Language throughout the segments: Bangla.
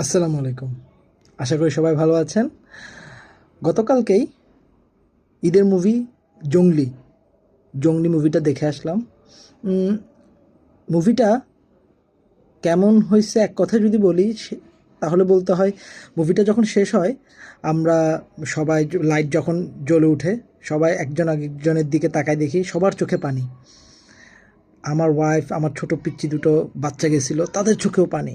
আসসালামু আলাইকুম। আশা করি সবাই ভালো আছেন। গতকালকেই ঈদের মুভি জঙ্গলি জঙ্গলি মুভিটা দেখে আসলাম। মুভিটা কেমন হয়েছে এক কথায় যদি বলি তাহলে বলতে হয় মুভিটা যখন শেষ হয়, আমরা সবাই লাইট যখন জ্বলে ওঠে সবাই একজন একজনের দিকে তাকায় দেখি, সবার চোখে পানি। আমার ওয়াইফ আমার ছোট পিচ্চি দুটো বাচ্চা গেছিল, তাদের চোখেও পানি।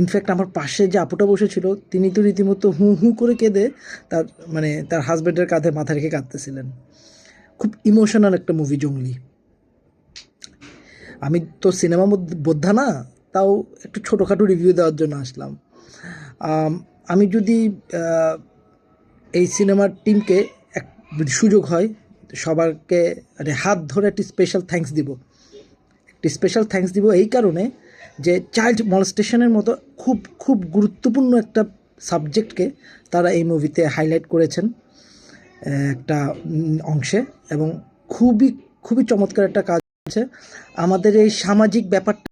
ইনফ্যাক্ট আমার পাশে যে আপুটা বসেছিল, তিনি তো রীতিমতো হু হু করে কেঁদে তার মানে তার হাজব্যান্ডের কাঁধে মাথা রেখে কাঁদতেছিলেন। খুব ইমোশনাল একটা মুভি জঙ্গলি। আমি তো সিনেমা বোদ্ধা না, তাও একটু ছোটোখাটো রিভিউ দেওয়ার জন্য আসলাম। আমি যদি এই সিনেমার টিমকে এক সুযোগ হয়, সবারকে মানে হাত ধরে একটি স্পেশাল থ্যাঙ্কস দিব। একটি স্পেশাল থ্যাঙ্কস দিব এই কারণে যে চাইল্ড মলস্টেশনের মতো খুব খুব গুরুত্বপূর্ণ একটা সাবজেক্টকে তারা এই মুভিতে হাইলাইট করেছেন একটা অংশে এবং খুবই খুবই চমৎকার একটা কাজ আছে আমাদের এই সামাজিক ব্যাপারটা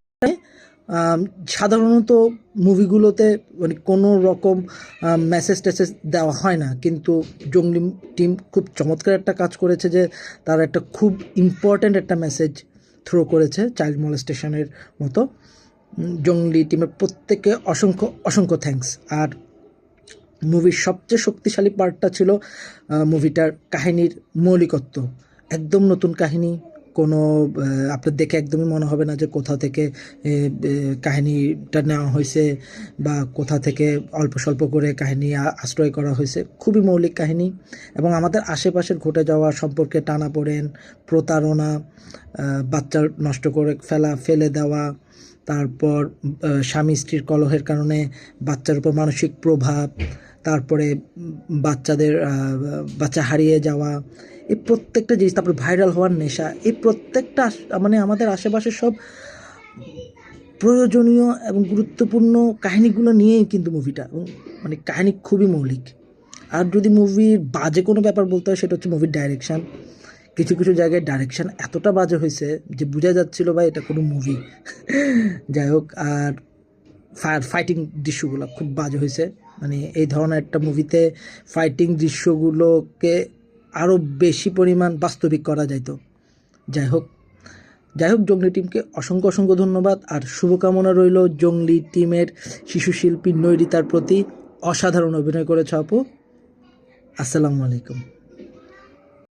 সাধারণত মুভিগুলোতে মানে কোনো রকম মেসেজ টেসেজ দেওয়া হয় না। কিন্তু জঙ্গলি টিম খুব চমৎকার একটা কাজ করেছে যে তারা একটা খুব ইম্পর্ট্যান্ট একটা মেসেজ থ্রো করেছে চাইল্ড মলেস্টেশনের মতো। জঙ্গলি টিমের প্রত্যেককে অসংখ্য অসংখ্য থ্যাঙ্কস আর মুভির সবচেয়ে শক্তিশালী পার্টটা ছিল মুভিটার কাহিনীর মৌলিকত্ব। একদম নতুন কাহিনী কোনো আপনার দেখে একদমই মনে হবে না যে কোথা থেকে কাহিনীটা নেওয়া হয়েছে বা কোথা থেকে অল্প স্বল্প করে কাহিনী আশ্রয় করা হয়েছে। খুবই মৌলিক কাহিনী এবং আমাদের আশেপাশের ঘটে যাওয়া সম্পর্কে টানাপোড়েন প্রতারণা আহ, বাচ্চা নষ্ট করে ফেলা ফেলে দেওয়া তারপর স্বামী স্ত্রীর কলহের কারণে বাচ্চার উপর মানসিক প্রভাব, তারপরে বাচ্চাদের বাচ্চা হারিয়ে যাওয়া, এই প্রত্যেকটা জিনিস, তারপরে ভাইরাল হওয়ার নেশা, এই প্রত্যেকটা মানে আমাদের আশেপাশে সব প্রয়োজনীয় এবং গুরুত্বপূর্ণ কাহিনীগুলো নিয়েই কিন্তু মুভিটা মানে কাহিনী খুবই মৌলিক। আর যদি মুভির বাজে কোনো ব্যাপার বলতে হয়, সেটা হচ্ছে মুভির ডাইরেকশান কিছু কিছু জায়গায় ডাইরেকশান এতটা বাজে হয়েছে যে বোঝা যাচ্ছিল ভাই এটা কোনো মুভি যাই হোক, আর ফায়ার ফাইটিং দৃশ্যগুলো খুব বাজে হয়েছে। মানে এই ধরনের একটা মুভিতে ফাইটিং দৃশ্যগুলোকে আরও বেশি পরিমাণ বাস্তবিক করা যাইতো যাই হোক যাই হোক, জঙ্গলি টিমকে অসংখ্য অসংখ্য ধন্যবাদ। আর শুভকামনা রইল জঙ্গলি টিমের শিশু শিল্পী নৈরিতার প্রতি। অসাধারণ অভিনয় করেছ আপু। আসসালামু আলাইকুম।